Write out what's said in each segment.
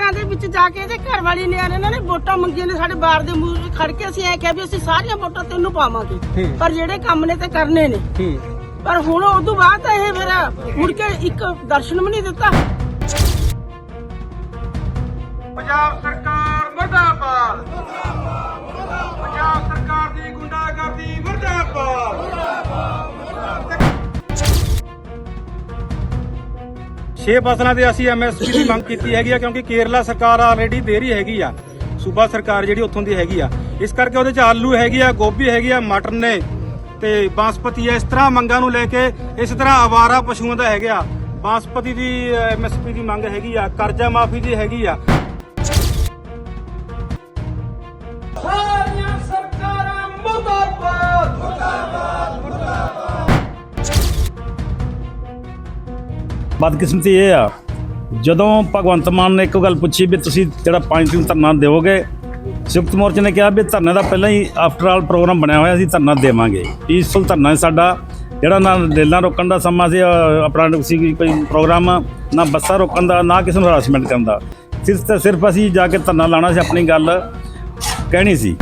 ਘਰਾਂ ਦੇ ਵਿੱਚ ਜਾ ਕੇ ਇਹਦੇ ਘਰ ਵਾਲੀ ਨੇ ਇਹਨਾਂ ਨੇ ਵੋਟਾਂ ਮੰਗੀਆਂ ਨੇ ਸਾਡੇ ਬਾਰ ਦੇ ਮੂਹਰੇ ਖੜ ਕੇ ਅਸੀਂ ਇਹ ਕਿਹਾ ਵੀ ਅਸੀਂ ਸਾਰੀਆਂ ਵੋਟਾਂ ਤੈਨੂੰ ਪਾਵਾਂਗੇ। ਹੂੰ। ਪਰ ਜਿਹੜੇ ਕੰਮ ਨੇ ਤੇ ਕਰਨੇ ਨੇ। ਹੂੰ ਪਰ ਹੁਣ ਉਸ ਤੋਂ ਬਾਅਦ ਤਾਂ ਇਹ ਫਿਰ ਮੁੜ ਕੇ ਇੱਕ ਦਰਸ਼ਨ ਵੀ ਨਹੀਂ ਦਿੱਤਾ। ਪੰਜਾਬ ਸਰਕਾਰ 6 ਫਸਲਾਂ ਤੇ ਅਸੀਂ ਐਮਐਸਪੀ ਦੀ ਮੰਗ ਕੀਤੀ ਹੈਗੀ ਆ, ਕਿਉਂਕਿ ਕੇਰਲਾ ਸਰਕਾਰ ਆਲਰੇਡੀ ਦੇ ਰਹੀ ਹੈਗੀ ਆ, ਸੂਬਾ ਸਰਕਾਰ ਜਿਹੜੀ ਉੱਥੋਂ ਦੀ ਹੈਗੀ ਆ। ਇਸ ਕਰਕੇ ਉਹਦੇ 'ਚ ਆਲੂ ਹੈਗੀ ਆ, ਗੋਭੀ ਹੈਗੀ ਆ, ਮਟਰ ਨੇ ਤੇ ਬਾਸਪਤੀ ਆ। ਇਸ ਤਰ੍ਹਾਂ ਮੰਗਾਂ ਨੂੰ ਲੈ ਕੇ ਇਸ ਤਰ੍ਹਾਂ ਆਵਾਰਾ ਪਸ਼ੂਆਂ ਦਾ ਹੈਗਾ ਬਾਸਪਤੀ ਦੀ ਐਮਐਸਪੀ ਦੀ ਮੰਗ ਹੈਗੀ ਆ, ਕਰਜ਼ਾ ਮਾਫੀ ਦੀ ਹੈਗੀ ਆ। ਬਦਕਿਸਮਤੀ ਇਹ ਆ, ਜਦੋਂ ਭਗਵੰਤ ਮਾਨ ਨੇ ਇੱਕ ਗੱਲ ਪੁੱਛੀ ਵੀ ਤੁਸੀਂ ਜਿਹੜਾ ਪੰਜ ਦਿਨ ਧਰਨਾ ਦਿਓਗੇ ਸੰਯੁਕਤ ਮੋਰਚੇ ਨੇ ਕਿਹਾ ਵੀ ਧਰਨੇ ਦਾ ਪਹਿਲਾਂ ਹੀ ਆਫਟਰ ਆਲ ਪ੍ਰੋਗਰਾਮ ਬਣਿਆ ਹੋਇਆ ਸੀ, ਧਰਨਾ ਦੇਵਾਂਗੇ। ਪੀਸਫੁਲ ਧਰਨਾ ਸਾਡਾ, ਜਿਹੜਾ ਨਾ ਰੇਲਾਂ ਰੋਕਣ ਦਾ ਸਮਾਂ ਸੀ ਆਪਣਾ ਸੀ ਕੋਈ ਪ੍ਰੋਗਰਾਮ ਨਾ ਬੱਸਾਂ ਰੋਕਣ ਦਾ, ਨਾ ਕਿਸੇ ਨੂੰ ਹਰਾਸਮੈਂਟ ਕਰਨ ਦਾ। ਸਿਰਫ ਤਾਂ ਸਿਰਫ ਅਸੀਂ ਜਾ ਕੇ ਧਰਨਾ ਲਾਣਾ ਸੀ, ਆਪਣੀ ਗੱਲ ਕਹਿਣੀ ਸੀ।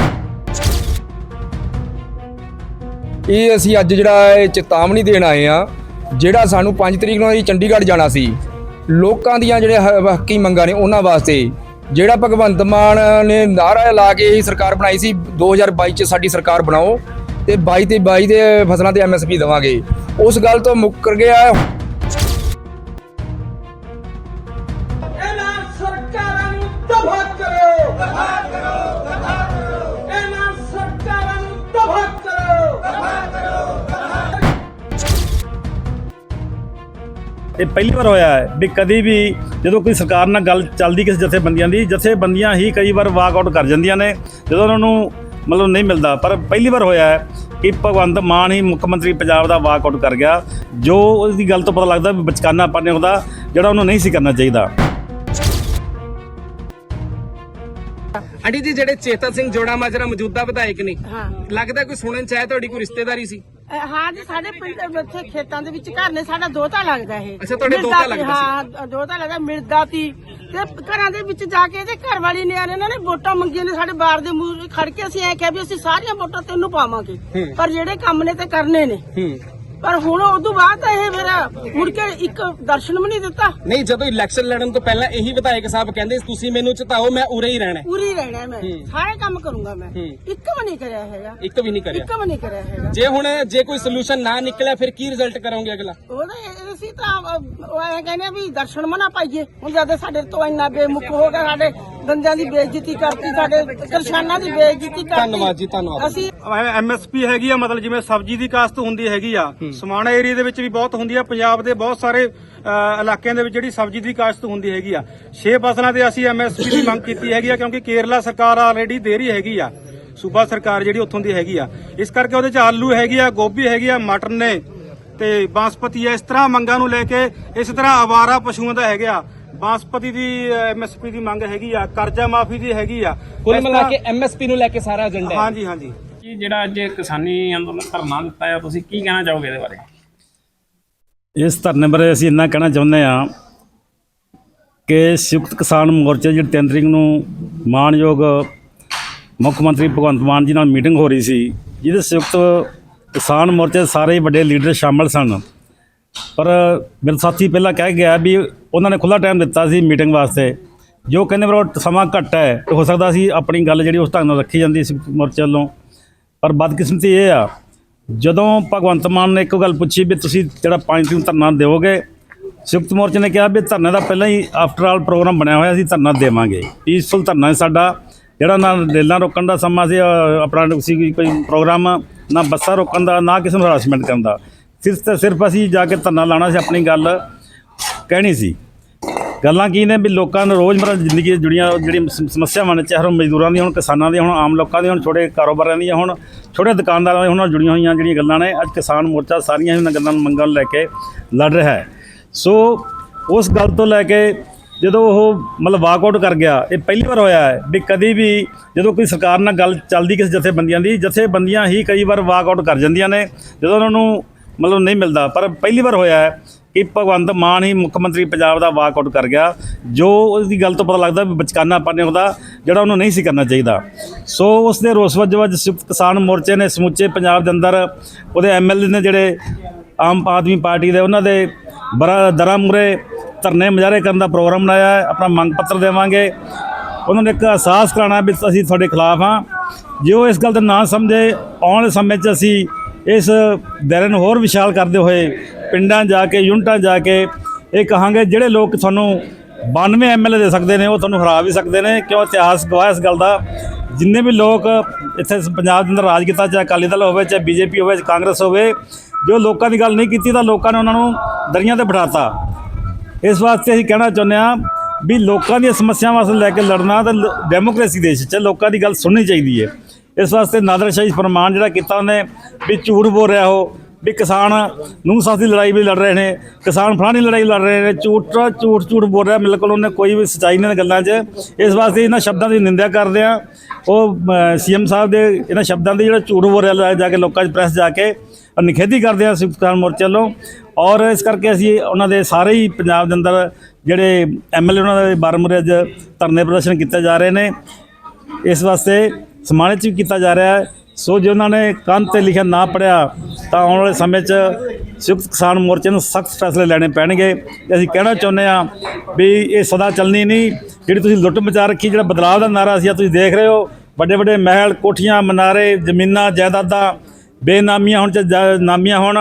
ਇਹ ਅਸੀਂ ਅੱਜ ਜਿਹੜਾ ਇਹ ਚੇਤਾਵਨੀ ਦੇਣ ਆਏ ਆ ਜਿਹੜਾ ਸਾਨੂੰ 5 ਤਰੀਕ ਨੂੰ ਅਸੀਂ ਚੰਡੀਗੜ੍ਹ ਜਾਣਾ ਸੀ, ਲੋਕਾਂ ਦੀਆਂ ਜਿਹੜੇ ਹੱਕੀ ਮੰਗਾਂ ਨੇ ਉਹਨਾਂ ਵਾਸਤੇ, ਜਿਹੜਾ ਭਗਵੰਤ ਮਾਨ ਨੇ ਨਾਰਾ ਲਾ ਕੇ ਇਹ ਸਰਕਾਰ ਬਣਾਈ ਸੀ 2022 ਚ ਸਾਡੀ ਸਰਕਾਰ ਬਣਾਓ ਤੇ 22 ਤੇ 22 ਦੇ ਫਸਲਾਂ ਤੇ ਐਮਐਸਪੀ ਦੇਵਾਂਗੇ। ਉਸ ਗੱਲ ਤੋਂ ਮੁੱਕਰ ਗਿਆ ਇਹ ਪਹਿਲੀ ਵਾਰ ਹੋਇਆ ਹੈ ਵੀ ਕਦੀ ਵੀ ਜਦੋਂ ਕੋਈ ਸਰਕਾਰ ਨਾਲ ਗੱਲ ਚੱਲਦੀ ਕਿਸੇ ਜਥੇਬੰਦੀਆਂ ਦੀ, ਜਥੇਬੰਦੀਆਂ ਹੀ ਕਈ ਵਾਰ ਵਾਕ ਆਊਟ ਕਰ ਜਾਂਦੀਆਂ ਨੇ, ਜਦੋਂ ਉਹਨਾਂ ਨੂੰ ਮਤਲਬ ਨਹੀਂ ਮਿਲਦਾ। ਪਰ ਪਹਿਲੀ ਵਾਰ ਹੋਇਆ ਹੈ ਕਿ ਭਗਵੰਤ ਮਾਨ ਹੀ ਮੁੱਖ ਮੰਤਰੀ ਪੰਜਾਬ ਦਾ ਵਾਕ ਆਊਟ ਕਰ ਗਿਆ, ਜੋ ਉਸ ਦੀ ਗੱਲ ਤੋਂ ਪਤਾ ਲੱਗਦਾ ਵੀ ਬਚਕਾਨਾ ਪਾਣੇ ਹੁੰਦਾ ਜਿਹੜਾ ਉਹਨੂੰ ਨਹੀਂ ਸੀ ਕਰਨਾ ਚਾਹੀਦਾ। ਆਂਟੀ ਜੀ ਜਿਹੜੇ ਚੇਤਨ ਸਿੰਘ ਜੋੜਾ ਮਾਜਰਾ ਮੌਜੂਦਾ ਵਿਧਾਇਕ ਨੇ ਹਾਂ। ਲੱਗਦਾ ਕੋਈ ਸੁਣਨ ਚ ਆਇਆ ਤੁਹਾਡੀ ਕੋਈ ਰਿਸ਼ਤੇਦਾਰੀ ਸੀ? ਅ, ਹਾਂ ਜੀ ਸਾਡੇ ਪਿੰਡ ਵਿੱਚ ਖੇਤਾਂ ਦੇ ਵਿੱਚ ਘਰ ਨੇ ਸਾਡਾ ਦੋਤਾ ਲੱਗਦਾ ਇਹ। ਅੱਛਾ, ਤੁਹਾਡੇ ਮਿਰਜ਼ਾ ਦੋਹਤਾ ਤੀ, ਲੱਗਦਾ ਸੀ। ਹਾਂ ਦੋਤਾ ਲੱਗਦਾ ਮਿਲਦਾ ਤੀ ਤੇ ਘਰਾਂ ਦੇ ਵਿੱਚ ਜਾ ਕੇ ਇਹਦੇ ਘਰ ਵਾਲੀ ਨੇ ਆਨੇ ਇਹਨਾਂ ਨੇ ਵੋਟਾਂ ਮੰਗੀਆਂ ਨੇ ਸਾਡੇ ਬਾਰ ਦੇ ਮੂਹਰੇ ਖੜ ਕੇ ਅਸੀਂ ਇਹ ਕਿਹਾ ਵੀ ਅਸੀਂ ਸਾਰੀਆਂ ਵੋਟਾਂ ਤੈਨੂੰ ਪਾਵਾਂਗੇ। ਪਰ ਜਿਹੜੇ ਕੰਮ ਨੇ ਤੇ ਕਰਨੇ ਨੇ। ਹੂੰ। ਪਰ ਹੁਣ ਉਸ ਤੋਂ ਬਾਅਦ ਤਾਂ ਇਹ ਫਿਰ ਮੁੜ ਕੇ ਇੱਕ ਦਰਸ਼ਨ ਵੀ ਨਹੀਂ ਦਿੱਤਾ। ਨਹੀਂ ਜਦੋਂ ਇਲੈਕਸ਼ਨ ਲੜਨ ਤੋਂ ਪਹਿਲਾਂ ਇਹੀ ਵਿਧਾਇਕ ਸਾਹਿਬ ਕਹਿੰਦੇ ਤੁਸੀਂ ਮੈਨੂੰ ਚਿਤਾਓ ਮੈਂ ਉਰੇ ਹੀ ਰਹਿਣਾ ਹੈ। ਪੂਰੀ ਰਹਿਣਾ ਮੈਂ। ਸਾਰੇ ਕੰਮ ਕਰੂੰਗਾ ਮੈਂ। ਹੂੰ। ਇੱਕ ਵੀ ਨਹੀਂ ਕਰਿਆ ਹੈਗਾ। ਇੱਕ ਵੀ ਨਹੀਂ ਕਰਿਆ। ਇੱਕ ਵੀ ਨਹੀਂ ਕਰਿਆ ਹੈਗਾ। ਜੇ ਹੁਣ ਜੇ ਕੋਈ ਸੋਲੂਸ਼ਨ ਨਾ ਨਿਕਲਿਆ ਫਿਰ ਕੀ ਰਿਜ਼ਲਟ ਕਰੋਗੇ ਅਗਲਾ? ਉਹਦਾ ਇਹ- ਅਸੀਂ ਤਾਂ ਐ ਕਹਿੰਦੇ ਆ ਵੀ ਦਰਸ਼ਨ ਮਨਾ ਪਾਈਏ। ਹੁਣ ਜਦ ਸਾਡੇ ਤੋਂ ਇੰਨਾ ਬੇਮੁਖ ਹੋ ਗਿਆ ਸਾਡੇ ਗੰਜਾਂ ਦੀ ਬੇਇੱਜ਼ਤੀ ਕਰਤੀ ਸਾਡੇ ਕਿਸਾਨਾਂ ਦੀ ਬੇਇੱਜ਼ਤੀ ਕਰਤੀ। ਧੰਨਵਾਦ ਜੀ, ਧੰਨਵਾਦ। ਅਸੀਂ ਐਮਐਸਪੀ ਹੈਗੀ ਆ ਮਤਲਬ ਜਿਵੇਂ ਸਬਜ਼ੀ ਦੀ ਕਾਸ਼ਤ ਹੁੰਦੀ ਹੈਗੀ ਆ ਸਮਾਣਾ ਏਰੀਆ ਦੇ ਵਿੱਚ ਵੀ ਬਹੁਤ ਹੁੰਦੀ ਆ ਪੰਜਾਬ ਦੇ ਬਹੁਤ ਸਾਰੇ ਇਲਾਕਿਆਂ ਦੇ ਵਿੱਚ ਜਿਹੜੀ ਸਬਜ਼ੀ ਦੀ ਕਾਸ਼ਤ ਹੁੰਦੀ ਹੈਗੀ ਆ। ਛੇ ਫਸਲਾਂ ਤੇ ਅਸੀਂ ਐਮਐਸਪੀ ਦੀ ਮੰਗ ਕੀਤੀ ਹੈਗੀ ਆ ਕਿਉਂਕਿ ਕੇਰਲਾ ਸਰਕਾਰ ਆਲਰੇਡੀ ਦੇ ਰਹੀ ਹੈਗੀ ਆ। ਸੂਬਾ ਸਰਕਾਰ ਜਿਹੜੀ ਉੱਥੋਂ ਦੀ ਹੈਗੀ ਆ। ਇਸ ਕਰਕੇ ਉਹਦੇ ਚ ਆਲੂ ਹੈਗੀ ਆ ਗੋਭੀ ਹੈਗੀ ਆ ਮਟਰ ਨੇ ਤੇ ਬਾਸਪਤੀ ਆ ਇਸ ਤਰ੍ਹਾਂ ਮੰਗਾਂ ਨੂੰ ਲੈ ਕੇ ਇਸ ਤਰ੍ਹਾਂ ਆਵਾਰਾ ਪਸ਼ੂਆਂ ਦਾ ਹੈਗਾ ਬਾਸਪਤੀ ਦੀ ਐਮਐਸਪੀ ਦੀ ਮੰਗ ਹੈਗੀ ਆ। ਕਰਜ਼ਾ ਮਾਫੀ ਦੀ ਹੈਗੀ ਆ। ਕੁੱਲ ਮਿਲਾ ਕੇ ਐਮਐਸਪੀ ਨੂੰ ਲੈ ਕੇ ਸਾਰਾ ਏਜੰਡਾ ਹੈ। ਹਾਂਜੀ ਹਾਂਜੀ। ਕੀ ਜਿਹੜਾ ਅੱਜ ਕਿਸਾਨੀ ਅੰਦੋਲਨ ਧਰਨਾ ਦਿੱਤਾ ਹੈ ਤੁਸੀਂ ਕੀ ਕਹਿਣਾ ਚਾਹੋਗੇ ਇਹਦੇ ਬਾਰੇ? ਇਸ ਧਰਨੇ ਬਾਰੇ ਅਸੀਂ ਇੰਨਾ ਕਹਿਣਾ ਚਾਹੁੰਦੇ ਹਾਂ ਕਿ ਸੰਯੁਕਤ ਕਿਸਾਨ ਮੋਰਚੇ ਜਿਹੜੀ 3 ਤਰੀਕ ਨੂੰ ਮਾਨਯੋਗ ਮੁੱਖ ਮੰਤਰੀ ਭਗਵੰਤ ਮਾਨ ਜੀ ਨਾਲ ਮੀਟਿੰਗ ਹੋ ਰਹੀ ਸੀ ਜਿਹਦੇ ਸੰਯੁਕਤ ਕਿਸਾਨ ਮੋਰਚੇ ਦੇ ਸਾਰੇ ਹੀ ਵੱਡੇ ਲੀਡਰ ਸ਼ਾਮਲ ਸਨ। ਪਰ ਮੇਰੇ ਸਾਥੀ ਪਹਿਲਾਂ ਕਹਿ ਗਿਆ ਵੀ ਉਹਨਾਂ ਨੇ ਖੁੱਲਾ ਟਾਈਮ ਦਿੱਤਾ ਸੀ ਮੀਟਿੰਗ ਵਾਸਤੇ। ਜੋ ਕਹਿੰਦੇ ਪਰ ਉਹ ਸਮਾਂ ਘੱਟ ਹੈ ਹੋ ਸਕਦਾ ਸੀ ਆਪਣੀ ਗੱਲ ਜਿਹੜੀ ਉਸ ਢੰਗ ਨਾਲ ਰੱਖੀ ਜਾਂਦੀ ਸੀ ਮੋਰਚੇ ਵੱਲੋਂ। ਪਰ ਬਦਕਿਸਮਤੀ ਇਹ ਆ, ਜਦੋਂ ਭਗਵੰਤ ਮਾਨ ਨੇ ਇੱਕ ਗੱਲ ਪੁੱਛੀ ਵੀ ਤੁਸੀਂ ਜਿਹੜਾ ਪੰਜ ਦਿਨ ਧਰਨਾ ਦਿਓਗੇ, ਸੰਯੁਕਤ ਮੋਰਚੇ ਨੇ ਕਿਹਾ ਵੀ ਧਰਨੇ ਦਾ ਪਹਿਲਾਂ ਹੀ ਆਫਟਰ ਆਲ ਪ੍ਰੋਗਰਾਮ ਬਣਿਆ ਹੋਇਆ ਸੀ, ਧਰਨਾ ਦੇਵਾਂਗੇ। ਪੀਸਫੁਲ ਧਰਨਾ ਹੈ ਸਾਡਾ, ਜਿਹੜਾ ਨਾ ਰੇਲਾਂ ਰੋਕਣ ਦਾ ਸਮਾਂ ਸੀ ਆਪਣਾ ਸੀ ਕੋਈ ਪ੍ਰੋਗਰਾਮ ਨਾ ਬੱਸਾਂ ਰੋਕਣ ਦਾ, ਨਾ ਕਿਸੇ ਨੂੰ ਹਰਾਸਮੈਂਟ ਕਰਨ ਦਾ। ਸਿਰਫ ਤੇ ਸਿਰਫ ਅਸੀਂ ਜਾ ਕੇ ਧਰਨਾ ਲਾਣਾ ਸੀ, ਆਪਣੀ ਗੱਲ ਕਹਿਣੀ ਸੀ। ਗੱਲਾਂ ਕੀ ਨੇ ਵੀ ਲੋਕਾਂ ਨੂੰ ਰੋਜ਼ਮਰ੍ਹਾ ਦੀ ਜ਼ਿੰਦਗੀ ਨਾਲ ਜੁੜੀਆਂ ਜਿਹੜੀਆਂ ਸਮੱਸਿਆਵਾਂ ਨੇ, ਚਾਹੇ ਉਹ ਮਜ਼ਦੂਰਾਂ ਦੀਆਂ ਹੁਣ, ਕਿਸਾਨਾਂ ਦੀਆਂ ਹੁਣ, ਆਮ ਲੋਕਾਂ ਦੀਆਂ ਹੁਣ, ਛੋਟੇ ਕਾਰੋਬਾਰਾਂ ਦੀਆਂ ਹੁਣ, ਛੋਟੇ ਦੁਕਾਨਦਾਰਾਂ ਦੀਆਂ ਹੁਣ ਜੁੜੀਆਂ ਹੋਈਆਂ ਜਿਹੜੀਆਂ ਗੱਲਾਂ ਨੇ, ਅੱਜ ਕਿਸਾਨ ਮੋਰਚਾ ਸਾਰੀਆਂ ਹੀ ਉਹਨਾਂ ਗੱਲਾਂ ਨੂੰ ਮੰਗਾਂ ਨੂੰ ਲੈ ਕੇ ਲੜ ਰਿਹਾ ਹੈ। ਸੋ, ਉਸ ਗੱਲ ਤੋਂ ਲੈ ਕੇ ਜਦੋਂ ਉਹ ਮਤਲਬ ਵਾਕਆਊਟ ਕਰ ਗਿਆ, ਇਹ ਪਹਿਲੀ ਵਾਰ ਹੋਇਆ ਹੈ ਵੀ ਕਦੀ ਵੀ ਜਦੋਂ ਕੋਈ ਸਰਕਾਰ ਨਾਲ ਗੱਲ ਚੱਲਦੀ ਕਿਸੇ ਜਥੇਬੰਦੀਆਂ ਦੀ, ਜਥੇਬੰਦੀਆਂ ਹੀ ਕਈ ਵਾਰ ਵਾਕਆਊਟ ਕਰ ਜਾਂਦੀਆਂ ਨੇ, ਜਦੋਂ ਉਹਨਾਂ ਨੂੰ ਮਤਲਬ ਨਹੀਂ ਮਿਲਦਾ। ਪਰ ਪਹਿਲੀ ਵਾਰ ਹੋਇਆ ਹੈ ਕਿ ਭਗਵੰਤ ਮਾਨ ਹੀ ਮੁੱਖ ਮੰਤਰੀ ਪੰਜਾਬ ਦਾ ਵਾਕਆਊਟ ਕਰ ਗਿਆ, ਜੋ ਉਹਦੀ ਗੱਲ ਤੋਂ ਪਤਾ ਲੱਗਦਾ ਵੀ ਬਚਕਾਨਾ ਪਾਣੇ ਉਹਦਾ, ਜਿਹੜਾ ਉਹਨੂੰ ਨਹੀਂ ਸੀ ਕਰਨਾ ਚਾਹੀਦਾ। ਸੋ ਉਸ ਦੇ ਰੋਸ ਵਜੋਂ ਅੱਜ ਸੰਯੁਕਤ ਕਿਸਾਨ ਮੋਰਚੇ ਨੇ, ਸਮੁੱਚੇ ਪੰਜਾਬ ਦੇ ਅੰਦਰ ਉਹਦੇ ਐਮਐਲਏ ਨੇ ਜਿਹੜੇ ਆਮ ਆਦਮੀ ਪਾਰਟੀ ਦੇ ਉਹਨਾਂ ਦੇ ਬਰਾ ਦਰਾਂ ਮੂਹਰੇ ਧਰਨੇ ਮੁਜ਼ਾਹਰੇ ਕਰਨ ਦਾ ਪ੍ਰੋਗਰਾਮ ਬਣਾਇਆ ਹੈ, ਆਪਣਾ ਮੰਗ ਪੱਤਰ ਦੇਵਾਂਗੇ। ਉਹਨਾਂ ਨੂੰ ਇੱਕ ਅਹਿਸਾਸ ਕਰਾਉਣਾ ਵੀ ਅਸੀਂ ਤੁਹਾਡੇ ਖਿਲਾਫ ਹਾਂ। ਜੇ ਉਹ ਇਸ ਗੱਲ ਦਾ ਨਾ ਸਮਝੇ, ਆਉਣ ਵਾਲੇ ਸਮੇਂ 'ਚ ਅਸੀਂ ਇਸ ਦਾਇਰੇ ਨੂੰ ਹੋਰ ਵਿਸ਼ਾਲ ਕਰਦੇ ਹੋਏ ਪਿੰਡਾਂ ਜਾ ਕੇ, ਯੂਨਿਟਾਂ ਜਾ ਕੇ ਇਹ ਕਹਾਂਗੇ, ਜਿਹੜੇ ਲੋਕ ਤੁਹਾਨੂੰ 92 ਐਮਐਲਏ ਦੇ ਸਕਦੇ ਨੇ, ਉਹ ਤੁਹਾਨੂੰ ਹਰਾ ਵੀ ਸਕਦੇ ਨੇ। ਕਿਉਂ ਇਤਿਹਾਸ ਗਵਾਹ ਇਸ ਗੱਲ ਦਾ? ਜਿੰਨੇ ਵੀ ਲੋਕ ਇੱਥੇ ਪੰਜਾਬ ਦੇ ਅੰਦਰ ਰਾਜ ਕੀਤਾ, ਚਾਹੇ ਅਕਾਲੀ ਦਲ ਹੋਵੇ, ਚਾਹੇ ਬੀਜੇਪੀ ਹੋਵੇ, ਚਾਹੇ ਕਾਂਗਰਸ ਹੋਵੇ, ਜੋ ਲੋਕਾਂ ਦੀ ਗੱਲ ਨਹੀਂ ਕੀਤੀ ਤਾਂ ਲੋਕਾਂ ਨੇ ਉਹਨਾਂ ਨੂੰ ਦਰੀਆਂ ਤੇ ਬਿਠਾਤਾ। ਇਸ ਵਾਸਤੇ ਅਸੀਂ ਕਹਿਣਾ ਚਾਹੁੰਦੇ ਹਾਂ ਵੀ ਲੋਕਾਂ ਦੀਆਂ ਸਮੱਸਿਆਵਾਂ ਵਾਸਤੇ ਲੈ ਕੇ ਲੜਨਾ ਤਾਂ ਲ- ਡੈਮੋਕ੍ਰੇਸੀ ਦੇਸ਼ 'ਚ ਲੋਕਾਂ ਦੀ ਗੱਲ ਸੁਣਨੀ ਚਾਹੀਦੀ ਹੈ। ਇਸ ਵਾਸਤੇ ਨਾਦਰ ਸ਼ਾਹੀ ਫਰਮਾਨ ਜਿਹੜਾ ਕੀਤਾ ਉਹਨੇ ਵੀ ਝੂਠ ਬੋਲ ਰਿਹਾ ਉਹ, ਵੀ ਕਿਸਾਨ ਨੂੰ ਸਾਥ ਦੀ ਲੜਾਈ ਵੀ ਲੜ ਰਹੇ ਨੇ, ਕਿਸਾਨ ਫਲਾਣੀ ਲੜਾਈ ਲੜ ਰਹੇ ਨੇ, ਝੂਠ ਝੂਠ ਝੂਠ ਬੋਲ ਰਿਹਾ ਬਿਲਕੁਲ ਉਹਨੇ ਕੋਈ ਵੀ ਸੱਚਾਈ ਨਹੀਂ ਗੱਲਾਂ 'ਚ। ਇਸ ਵਾਸਤੇ ਇਹਨਾਂ ਸ਼ਬਦਾਂ ਦੀ ਨਿੰਦਿਆ ਕਰਦੇ ਆ ਉਹ ਸੀਐਮ ਸਾਹਿਬ ਦੇ ਇਹਨਾਂ ਸ਼ਬਦਾਂ ਦੀ ਜਿਹੜਾ ਝੂਠ ਬੋਲ ਰਿਹਾ ਜਾ ਕੇ ਲੋਕਾਂ 'ਚ ਪ੍ਰੈਸ ਜਾ ਕੇ ਨਿਖੇਧੀ ਕਰਦੇ ਆ ਸੰਯੁਕਤ ਕਿਸਾਨ ਮੋਰਚੇ ਵੱਲੋਂ। ਔਰ ਇਸ ਕਰਕੇ ਅਸੀਂ ਉਹਨਾਂ ਦੇ ਸਾਰੇ ਹੀ ਪੰਜਾਬ ਦੇ ਅੰਦਰ ਜਿਹੜੇ ਐਮਐਲਏ ਉਹਨਾਂ ਦੇ ਬਾਰਮੁਰੇ ਅੱਜ ਧਰਨੇ ਪ੍ਰਦਰਸ਼ਨ ਕੀਤੇ ਜਾ ਰਹੇ ਨੇ। ਇਸ ਵਾਸਤੇ ਸਮਾਨਿਤ ਵੀ ਕੀਤਾ ਜਾ ਰਿਹਾ ਹੈ। ਸੋ ਜੇ ਉਹਨਾਂ ਨੇ ਕੰਨ ਤੇ ਲਿਖਿਆ ਨਾ ਪੜਿਆ, ਤਾਂ ਆਉਣ ਵਾਲੇ ਸਮੇਂ 'ਚ ਸੰਯੁਕਤ ਕਿਸਾਨ ਮੋਰਚੇ ਨੂੰ ਸਖਤ ਫੈਸਲੇ ਲੈਣੇ ਪੈਣਗੇ। ਤੇ ਅਸੀਂ ਕਹਿਣਾ ਚਾਹੁੰਦੇ ਆ ਵੀ ਇਹ ਸਦਾ ਚੱਲਣੀ ਨਹੀਂ। ਜਿਹੜੀ ਤੁਸੀਂ ਲੁੱਟ ਮਚਾ ਰੱਖੀ, ਜਿਹੜਾ ਬਦਲਾਅ ਦਾ ਨਾਰਾ ਸੀ ਤੁਸੀਂ ਦੇਖ ਰਹੇ ਹੋ। ਵੱਡੇ ਵੱਡੇ ਮਹਿਲ, ਕੋਠੀਆਂ, ਮਨਾਰੇ, ਜ਼ਮੀਨਾਂ, ਜਾਇਦਾਦਾਂ ਬੇਨਾਮੀਆਂ ਹੁਣ ਚ ਨਾਮੀਆਂ ਹੋਣ,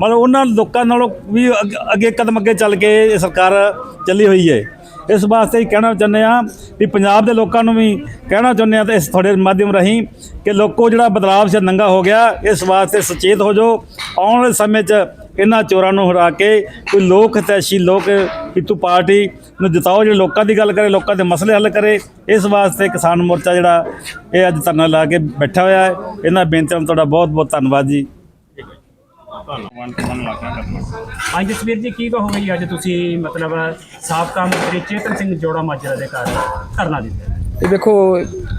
ਮਤਲਬ ਉਹਨਾਂ ਲੋਕਾਂ ਨਾਲੋਂ ਵੀ ਅੱਗੇ- ਅੱਗੇ ਕਦਮ ਅੱਗੇ ਚੱਲ ਕੇ ਇਹ ਸਰਕਾਰ ਚੱਲੀ ਹੋਈ ਹੈ ਇਸ ਵਾਸਤੇ ਹੀ ਕਹਿਣਾ ਚਾਹੁੰਦੇ ਆ ਵੀ ਪੰਜਾਬ ਦੇ ਲੋਕਾਂ ਨੂੰ ਵੀ ਕਹਿਣਾ ਚਾਹੁੰਦੇ ਆ ਤੇ ਇਸ ਤੁਹਾਡੇ ਮਾਧਿਅਮ ਰਾਹੀਂ ਕਿ ਲੋਕੋ ਜਿਹੜਾ ਬਦਲਾਵ ਸੀ ਨੰਗਾ ਹੋ ਗਿਆ, ਇਸ ਵਾਸਤੇ ਸੁਚੇਤ ਹੋ ਜਾਓ। ਆਉਣ ਵਾਲੇ ਸਮੇਂ 'ਚ ਇਹਨਾਂ ਚੋਰਾਂ ਨੂੰ ਹਰਾ ਕੇ ਕੋਈ ਲੋਕ ਹਿਤੈਸ਼ੀ ਲੋਕ ਹਿੱਤੂ ਪਾਰਟੀ ਨੂੰ ਜਿਤਾਓ ਜਿਹੜੇ ਲੋਕਾਂ ਦੀ ਗੱਲ ਕਰੇ ਲੋਕਾਂ ਦੇ ਮਸਲੇ ਹੱਲ ਕਰੇ ਇਸ ਵਾਸਤੇ ਕਿਸਾਨ ਮੋਰਚਾ ਜਿਹੜਾ ਇਹ ਅੱਜ ਧਰਨਾ ਲਾ ਕੇ ਬੈਠਾ ਹੋਇਆ ਹੈ। ਇਹਨਾਂ ਬੇਨਤੀਆਂ ਨੂੰ ਤੁਹਾਡਾ ਬਹੁਤ ਬਹੁਤ ਧੰਨਵਾਦ ਜੀ। ਅੱਜ ਜਸਵੀਰ ਜੀ ਕੀ ਕਹੋਗੇ ਜੀ ਅੱਜ ਤੁਸੀਂ ਮਤਲਬ ਸਾਬਕਾ ਮੰਤਰੀ ਚੇਤਨ ਸਿੰਘ ਜੋੜਾ ਮਾਜਰਾ ਦੇ ਘਰ ਧਰਨਾ ਦਿੱਤਾ? ਇਹ ਦੇਖੋ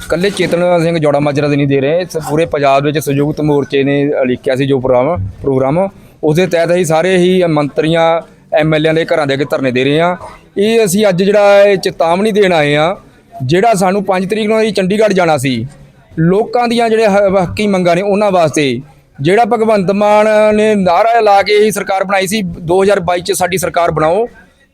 ਕੱਲੇ ਚੇਤਨ ਸਿੰਘ ਜੋੜਾ ਮਾਜਰਾ ਦੇ ਨਹੀਂ ਦੇ ਰਹੇ। ਪੂਰੇ ਪੰਜਾਬ ਵਿੱਚ ਸੰਯੁਕਤ ਮੋਰਚੇ ਨੇ ਲਿਖਿਆ ਸੀ ਜੋ ਪ੍ਰੋਗਰਾਮ ਪ੍ਰੋਗਰਾਮ। ਉਸ ਦੇ ਤਹਿਤ ਅਸੀਂ ਸਾਰੇ ਹੀ ਮੰਤਰੀਆਂ ਐਮਐਲਏਆਂ ਦੇ ਘਰਾਂ ਦੇ ਅੱਗੇ ਧਰਨੇ ਦੇ ਰਹੇ ਆ ਇਹ ਅਸੀਂ ਅੱਜ ਜਿਹੜਾ ਇਹ ਚੇਤਾਵਨੀ ਦੇਣ ਆਏ ਆ ਜਿਹੜਾ ਸਾਨੂੰ 5 ਤਰੀਕ ਨੂੰ ਅਸੀਂ ਚੰਡੀਗੜ੍ਹ ਜਾਣਾ ਸੀ ਲੋਕਾਂ ਦੀਆਂ ਜਿਹੜੇ ਹੱਕੀ ਮੰਗਾਂ ਨੇ ਉਹਨਾਂ ਵਾਸਤੇ ਜਿਹੜਾ ਭਗਵੰਤ ਮਾਨ ਨੇ ਨਾਰਾ ਲਾ ਕੇ ਹੀ ਸਰਕਾਰ ਬਣਾਈ ਸੀ 2022 ਚ ਸਾਡੀ ਸਰਕਾਰ ਬਣਾਓ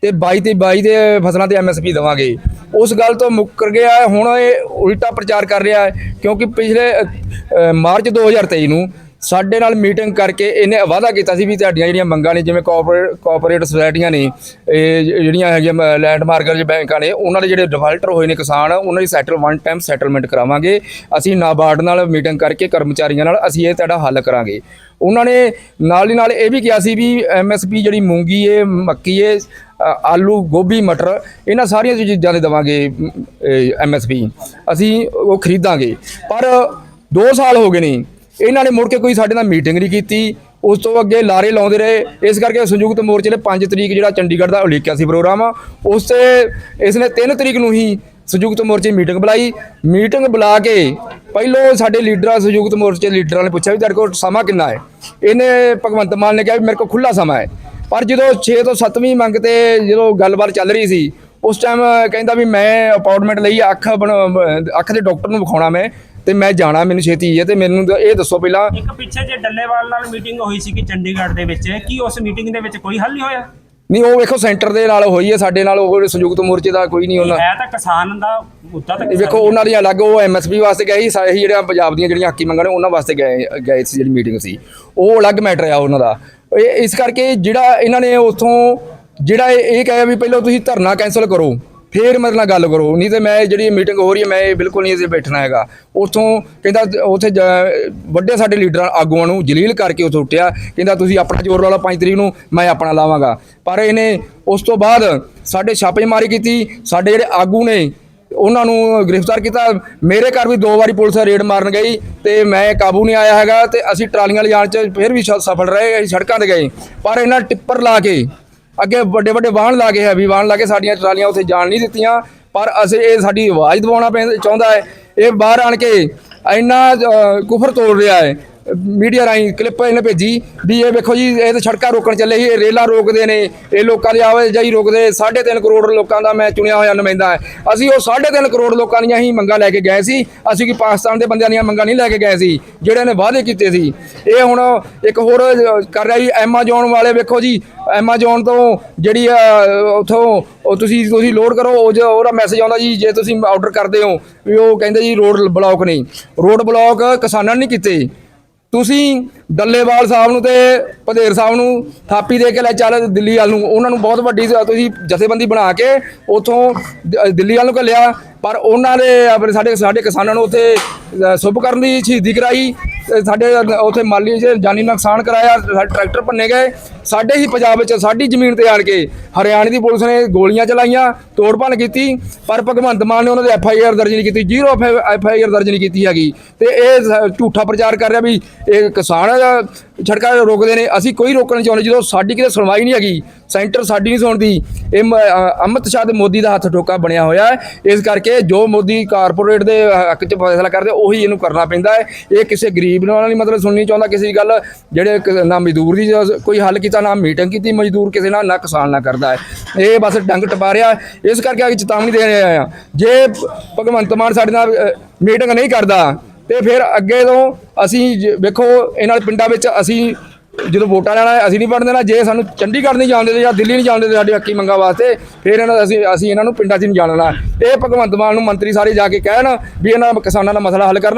ਤੇ 22 ਤੇ 22 ਦੇ ਫਸਲਾਂ ਤੇ ਐਮਐਸਪੀ ਦੇਵਾਂਗੇ। ਉਸ ਗੱਲ ਤੋਂ ਮੁੱਕਰ ਗਿਆ ਹੁਣ ਇਹ ਉਲਟਾ ਪ੍ਰਚਾਰ ਕਰ ਰਿਹਾ ਹੈ ਕਿਉਂਕਿ ਪਿਛਲੇ ਅ, ਅ, ਮਾਰਚ 2023 ਨੂੰ ਸਾਡੇ ਨਾਲ ਮੀਟਿੰਗ ਕਰਕੇ ਇਹਨੇ ਵਾਅਦਾ ਕੀਤਾ ਸੀ ਵੀ ਤੁਹਾਡੀਆਂ ਜਿਹੜੀਆਂ ਮੰਗਾਂ ਨੇ, ਜਿਵੇਂ ਕੋਆਪਰੇਟ ਕੋਆਪਰੇਟ ਸੁਸਾਇਟੀਆਂ ਨੇ, ਇਹ ਜਿਹੜੀਆਂ ਹੈਗੀਆਂ ਲੈਂਡਮਾਰਕਰ ਦੇ ਬੈਂਕਾਂ ਨੇ, ਉਹਨਾਂ ਦੇ ਜਿਹੜੇ ਡਿਫਾਲਟਰ ਹੋਏ ਨੇ ਕਿਸਾਨ, ਉਹਨਾਂ ਦੀ ਸੈਟਲ ਵਨ ਟਾਈਮ ਸੈਟਲਮੈਂਟ ਕਰਾਵਾਂਗੇ। ਅਸੀਂ ਨਾਬਾਰਡ ਨਾਲ ਮੀਟਿੰਗ ਕਰਕੇ ਕਰਮਚਾਰੀਆਂ ਨਾਲ ਅਸੀਂ ਇਹ ਤੁਹਾਡਾ ਹੱਲ ਕਰਾਂਗੇ। ਉਹਨਾਂ ਨੇ ਨਾਲ ਹੀ ਨਾਲ ਇਹ ਵੀ ਕਿਹਾ ਸੀ ਵੀ ਐਮਐਸਪੀ ਜਿਹੜੀ ਮੂੰਗੀ ਏ, ਮੱਕੀ ਏ ਆਲੂ, ਗੋਭੀ, ਮਟਰ, ਇਹਨਾਂ ਸਾਰੀਆਂ ਚੀਜ਼ਾਂ ਦੇ ਦੇਵਾਂਗੇ ਐਮਐਸਪੀ ਅਸੀਂ ਉਹ ਖਰੀਦਾਂਗੇ। ਪਰ 2 ਸਾਲ ਹੋ ਗਏ ਨੇ ਇਹਨਾਂ ਨੇ ਮੁੜ ਕੇ ਕੋਈ ਸਾਡੇ ਨਾਲ ਮੀਟਿੰਗ ਨਹੀਂ ਕੀਤੀ। ਉਸ ਤੋਂ ਅੱਗੇ ਲਾਰੇ ਲਾਉਂਦੇ ਰਹੇ। ਇਸ ਕਰਕੇ ਸੰਯੁਕਤ ਮੋਰਚੇ ਨੇ 5 ਤਰੀਕ ਜਿਹੜਾ ਚੰਡੀਗੜ੍ਹ ਦਾ ਉਲੀਕਿਆ ਸੀ ਪ੍ਰੋਗਰਾਮ। ਉਸ ਤੇ ਇਸ ਨੇ 3 ਤਰੀਕ ਨੂੰ ਹੀ ਸੰਯੁਕਤ ਮੋਰਚੇ ਮੀਟਿੰਗ ਬੁਲਾਈ। ਮੀਟਿੰਗ ਬੁਲਾ ਕੇ ਪਹਿਲੋਂ ਸਾਡੇ ਲੀਡਰਾਂ, ਸੰਯੁਕਤ ਮੋਰਚੇ ਲੀਡਰਾਂ ਨੇ ਪੁੱਛਿਆ ਵੀ ਤੁਹਾਡੇ ਕੋਲ ਸਮਾਂ ਕਿੰਨਾ ਹੈ? ਇਹਨੇ ਭਗਵੰਤ ਮਾਨ ਨੇ ਕਿਹਾ ਵੀ ਮੇਰੇ ਕੋਲ ਖੁੱਲਾ ਸਮਾਂ ਹੈ। ਪਰ ਜਦੋਂ 6 ਤੋਂ 7ਵੀਂ ਮੰਗ ਤੇ ਜਦੋਂ ਗੱਲਬਾਤ ਚੱਲ ਰਹੀ ਸੀ, ਉਸ ਟਾਈਮ ਕਹਿੰਦਾ ਵੀ ਮੈਂ ਅਪਾਇੰਟਮੈਂਟ ਲਈ ਅੱਖ ਬਣ- ਅੱਖ ਦੇ ਡਾਕਟਰ ਨੂੰ ਵਿਖਾਉਣਾ ਮੈਂ। ਤੇ ਮੈਂ ਜਾਣਾ ਮੈਨੂੰ ਛੇਤੀ ਹੈ ਤੇ ਮੈਨੂੰ ਤਾਂ ਇਹ ਦੱਸੋ ਪਹਿਲਾਂ। ਇੱਕ ਪਿੱਛੇ ਜੇ ਡੱਲੇਵਾਲ ਨਾਲ ਮੀਟਿੰਗ ਹੋਈ ਸੀ ਕਿ ਚੰਡੀਗੜ੍ਹ ਦੇ ਵਿੱਚ ਕੀ ਉਸ ਮੀਟਿੰਗ ਦੇ ਵਿੱਚ ਕੋਈ ਹੱਲ ਨਹੀਂ ਹੋਇਆ? ਨਹੀਂ ਉਹ ਵੇਖੋ ਸੈਂਟਰ ਦੇ ਨਾਲ ਹੋਈ ਹੈ ਸਾਡੇ ਨਾਲ ਉਹ ਸੰਯੁਕਤ ਮੋਰਚੇ ਦਾ ਕੋਈ ਨਹੀਂ ਉਹਨਾਂ ਹੈ ਤਾਂ ਕਿਸਾਨ ਦਾ ਮੁੱਦਾ ਤਾਂ ਵੇਖੋ ਉਹਨਾਂ ਦੀਆਂ ਅਲੱਗ ਉਹ ਐਮਐਸਪੀ ਵਾਸਤੇ ਗਏ ਸੀ ਸਾਰੇ ਹੀ ਜਿਹੜੇ ਪੰਜਾਬ ਦੀਆਂ ਜਿਹੜੀਆਂ ਹਾਕੀ ਮੰਗਾਂ ਨੇ ਉਹਨਾਂ ਵਾਸਤੇ ਗਏ ਗਏ ਸੀ ਜਿਹੜੀ ਮੀਟਿੰਗ ਸੀ। ਉਹ ਅਲੱਗ ਮੈਟਰ ਆ ਉਹਨਾਂ ਦਾ। ਇਸ ਕਰਕੇ ਜਿਹੜਾ ਇਹਨਾਂ ਨੇ ਉਥੋਂ ਜਿਹੜਾ ਇਹ ਇਹ ਕਹਿਆ ਵੀ ਪਹਿਲਾਂ ਤੁਸੀਂ ਧਰਨਾ ਕੈਨਸਲ ਕਰੋ। ਫੇਰ ਮੇਰੇ ਨਾਲ ਗੱਲ ਕਰੋ, ਨਹੀਂ ਤੇ ਮੈਂ ਜਿਹੜੀ ਮੀਟਿੰਗ ਹੋ ਰਹੀ ਹੈ, ਮੈਂ ਇਹ ਬਿਲਕੁਲ ਨਹੀਂ ਇੱਥੇ ਬੈਠਣਾ ਹੈਗਾ। ਉਥੋਂ ਕਹਿੰਦਾ, ਉਥੇ ਵੱਡੇ ਸਾਡੇ ਲੀਡਰਾਂ ਆਗੂਆਂ ਨੂੰ ਜਲੀਲ ਕਰਕੇ ਉੱਥੇ ਉੱਠਿਆ। ਕਹਿੰਦਾ, ਤੁਸੀਂ ਆਪਣਾ ਜ਼ੋਰ ਲਾ ਲਓ 5 ਤਰੀਕ ਨੂੰ ਮੈਂ ਆਪਣਾ ਲਾਵਾਂਗਾ। ਪਰ ਇਹਨੇ ਉਸ ਤੋਂ ਬਾਅਦ ਸਾਡੇ ਛਾਪੇਮਾਰੀ ਕੀਤੀ, ਸਾਡੇ ਜਿਹੜੇ ਆਗੂ ਨੇ, ਉਹਨਾਂ ਨੂੰ ਗ੍ਰਿਫਤਾਰ ਕੀਤਾ। ਮੇਰੇ ਘਰ ਵੀ ਦੋ ਵਾਰੀ ਪੁਲਿਸ ਰੇਡ ਮਾਰਨ ਗਈ ਤੇ ਮੈਂ ਕਾਬੂ ਨਹੀਂ ਆਇਆ ਹੈਗਾ ਤੇ ਅਸੀਂ ਟਰਾਲੀਆਂ ਲਿਜਾਣ ਚ ਫਿਰ ਵੀ ਸਫਲ ਰਹੇ, ਅਸੀਂ ਸੜਕਾਂ ਤੇ ਗਏ। ਪਰ ਇਹਨਾਂ ਟਿੱਪਰ ਲਾ ਕੇ ਅੱਗੇ ਵੱਡੇ ਵੱਡੇ ਵਾਹਨ ਲਾ ਕੇ ਹੈਵੀ ਵਾਹਨ ਲਾ ਕੇ ਸਾਡੀਆਂ ਟਰਾਲੀਆਂ ਉੱਥੇ ਜਾਣ ਨਹੀਂ ਦਿੱਤੀਆਂ, ਪਰ ਅਸੀਂ ਇਹ ਸਾਡੀ ਆਵਾਜ਼ ਦਬਾਉਣਾ ਪੈਂ- ਚਾਹੁੰਦਾ ਹੈ। ਇਹ ਬਾਹਰ ਆਣ ਕੇ ਇੰਨਾ ਕੁਫਰ ਤੋੜ ਰਿਹਾ ਹੈ। ਮੀਡੀਆ ਰਾਹੀਂ ਕਲਿੱਪ ਇਹਨੇ ਭੇਜੀ ਵੀ ਇਹ ਵੇਖੋ ਜੀ, ਇਹ ਤਾਂ ਸੜਕਾਂ ਰੋਕਣ ਚੱਲੇ ਸੀ, ਇਹ ਰੇਲਾਂ ਰੋਕਦੇ ਨੇ, ਇਹ ਲੋਕਾਂ ਦੀ ਆਵਾਜਾਈ ਰੋਕਦੇ 3.5 ਕਰੋੜ ਲੋਕਾਂ ਦਾ ਮੈਂ ਚੁਣਿਆ ਹੋਇਆ ਨੁਮਾਇੰਦਾ ਹੈ। ਅਸੀਂ ਉਹ 3.5 ਕਰੋੜ ਲੋਕਾਂ ਦੀਆਂ ਹੀ ਮੰਗਾਂ ਲੈ ਕੇ ਗਏ ਸੀ, ਅਸੀਂ ਕਿ ਪਾਕਿਸਤਾਨ ਦੇ ਬੰਦਿਆਂ ਦੀਆਂ ਮੰਗਾਂ ਨਹੀਂ ਲੈ ਕੇ ਗਏ ਸੀ, ਜਿਹੜੇ ਨੇ ਵਾਅਦੇ ਕੀਤੇ ਸੀ। ਇਹ ਹੁਣ ਇੱਕ ਹੋਰ ਕਰ ਰਿਹਾ ਜੀ ਐਮਾਜ਼ੋਨ ਵਾਲੇ ਵੇਖੋ ਜੀ ਐਮਾਜ਼ੋਨ ਤੋਂ ਜਿਹੜੀ ਉਥੋਂ ਤੁਸੀਂ ਤੁਸੀਂ ਲੋਡ ਕਰੋ ਉਹਦਾ ਮੈਸੇਜ ਆਉਂਦਾ ਜੀ, ਜੇ ਤੁਸੀਂ ਆਰਡਰ ਕਰਦੇ ਹੋ, ਵੀ ਉਹ ਕਹਿੰਦੇ ਜੀ ਰੋਡ ਬਲੌਕ ਨਹੀਂ। ਰੋਡ ਬਲੌਕ ਕਿਸਾਨਾਂ ਨੇ ਨਹੀਂ ਕੀਤੇ। ਤੁਸੀਂ ਡੱਲੇਵਾਲ ਸਾਹਿਬ ਨੂੰ ਤੇ ਭਦੇਰ ਸਾਹਿਬ ਨੂੰ ਥਾਪੀ ਦੇ ਕੇ ਲੈ ਚੱਲ ਦਿੱਲੀ ਵਾਲ ਨੂੰ। ਉਹਨਾਂ ਨੂੰ ਬਹੁਤ ਵੱਡੀ ਤੁਸੀਂ ਜਥੇਬੰਦੀ ਬਣਾ ਕੇ ਉਥੋਂ ਦਿੱਲੀ ਵੱਲ ਨੂੰ ਘੱਲਿਆ। ਪਰ ਉਹਨਾਂ ਦੇ ਆਪਣੇ ਸਾਡੇ ਸਾਡੇ ਕਿਸਾਨਾਂ ਨੂੰ ਉੱਥੇ ਅ, ਸੁਭ ਕਰਨ ਦੀ ਸ਼ਹੀਦੀ ਕਰਾਈ। ਸਾਡੇ ਉੱਥੇ ਮਾਲੀ ਜੇ ਜਾਨੀ ਨੁਕਸਾਨ ਕਰਾਇਆ, ਸਾਡੇ ਟਰੈਕਟਰ ਭੰਨੇ ਗਏ, ਸਾਡੇ ਹੀ ਪੰਜਾਬ ਵਿੱਚ, ਸਾਡੀ ਜ਼ਮੀਨ ਤੇ ਆਣ ਕੇ ਹਰਿਆਣੇ ਦੀ ਪੁਲਿਸ ਨੇ ਗੋਲੀਆਂ ਚਲਾਈਆਂ ਤੋੜ ਭੰਨ ਕੀਤੀ, ਪਰ ਭਗਵੰਤ ਮਾਨ ਨੇ ਉਹਨਾਂ ਦੇ ਐਫ ਆਈ ਆਰ ਦਰਜ ਨਹੀਂ ਕੀਤੀ, ਜ਼ੀਰੋ ਐਫ ਆਈ ਆਰ ਦਰਜ ਨਹੀਂ ਕੀਤੀ ਹੈਗੀ। ਤੇ ਇਹ ਝੂਠਾ ਪ੍ਰਚਾਰ ਕਰ ਰਿਹਾ ਵੀ ਇਹ ਕਿਸਾਨ ਸੜਕਾਂ ਰੋਕਦੇ ਨੇ। ਅਸੀਂ ਕੋਈ ਰੋਕਣਾ ਨਹੀਂ ਚਾਹੁੰਦੇ ਜਦੋਂ ਸਾਡੀ ਕਿਤੇ ਸੁਣਵਾਈ ਨਹੀਂ ਹੈਗੀ ਸੈਂਟਰ ਸਾਡੀ ਨਹੀਂ ਸੁਣਦੀ। ਇਹ ਮ- ਅ, ਅਮਿਤ ਸ਼ਾਹ ਤੇ ਮੋਦੀ ਦਾ ਹੱਥ ਠੋਕਾ ਬਣਿਆ ਹੋਇਆ ਹੈ। ਇਸ ਕਰਕੇ ਜੋ ਮੋਦੀ ਕਾਰਪੋਰੇਟ ਦੇ ਹੱਕ 'ਚ ਫੈਸਲਾ ਕਰਦੇ ਉਹੀ ਇਹਨੂੰ ਕਰਨਾ ਪੈਂਦਾ ਹੈ। ਇਹ ਕਿਸੇ ਗਰੀਬ ਨਾਲ ਨਹੀਂ ਮਤਲਬ ਸੁਣਨੀ ਚਾਹੁੰਦਾ ਕਿਸੇ ਦੀ ਗੱਲ। ਜਿਹੜੇ ਨਾ ਮਜ਼ਦੂਰ ਦੀ ਕੋਈ ਹੱਲ ਕੀਤਾ ਨਾ ਮੀਟਿੰਗ ਕੀਤੀ ਮਜ਼ਦੂਰ ਕਿਸੇ ਨਾਲ ਨਾ ਕਿਸਾਨ ਨਾਲ ਕਰਦਾ ਹੈ। ਇਹ ਬਸ ਡੰਗ ਟਪਾ ਰਿਹਾ ਇਸ ਕਰਕੇ ਅੱਜ ਚੇਤਾਵਨੀ ਦੇ ਰਹੇ ਆ ਜੇ ਭਗਵੰਤ ਮਾਨ ਸਾਡੇ ਨਾਲ ਮੀਟਿੰਗ ਨਹੀਂ ਕਰਦਾ ਤੇ ਫਿਰ ਅੱਗੇ ਤੋਂ ਅਸੀਂ ਜ- ਵੇਖੋ ਇਹਨਾਂ ਨਾਲ ਪਿੰਡਾਂ ਵਿੱਚ ਅਸੀਂ ਜਦੋਂ ਵੋਟਾਂ ਲੈਣਾ ਅਸੀਂ ਨਹੀਂ ਵੜਨ ਦੇਣਾ। ਜੇ ਸਾਨੂੰ ਚੰਡੀਗੜ੍ਹ ਨਹੀਂ ਜਾਣ ਦਿੰਦੇ ਜਾਂ ਦਿੱਲੀ ਨਹੀਂ ਜਾਣ ਦਿੰਦੇ ਸਾਡੀ ਹੱਕੀ ਮੰਗਾਂ ਵਾਸਤੇ, ਫਿਰ ਇਹਨਾਂ ਦਾ ਅਸੀਂ ਅਸੀਂ ਇਹਨਾਂ ਨੂੰ ਪਿੰਡਾਂ 'ਚ ਨਹੀਂ ਜਾਣ ਜਾਣਨਾ ਇਹ ਭਗਵੰਤ ਮਾਨ ਨੂੰ ਮੰਤਰੀ ਸਾਰੇ ਜਾ ਕੇ ਕਹਿਣ ਵੀ ਇਹਨਾਂ ਕਿਸਾਨਾਂ ਦਾ ਮਸਲਾ ਹੱਲ ਕਰਨ।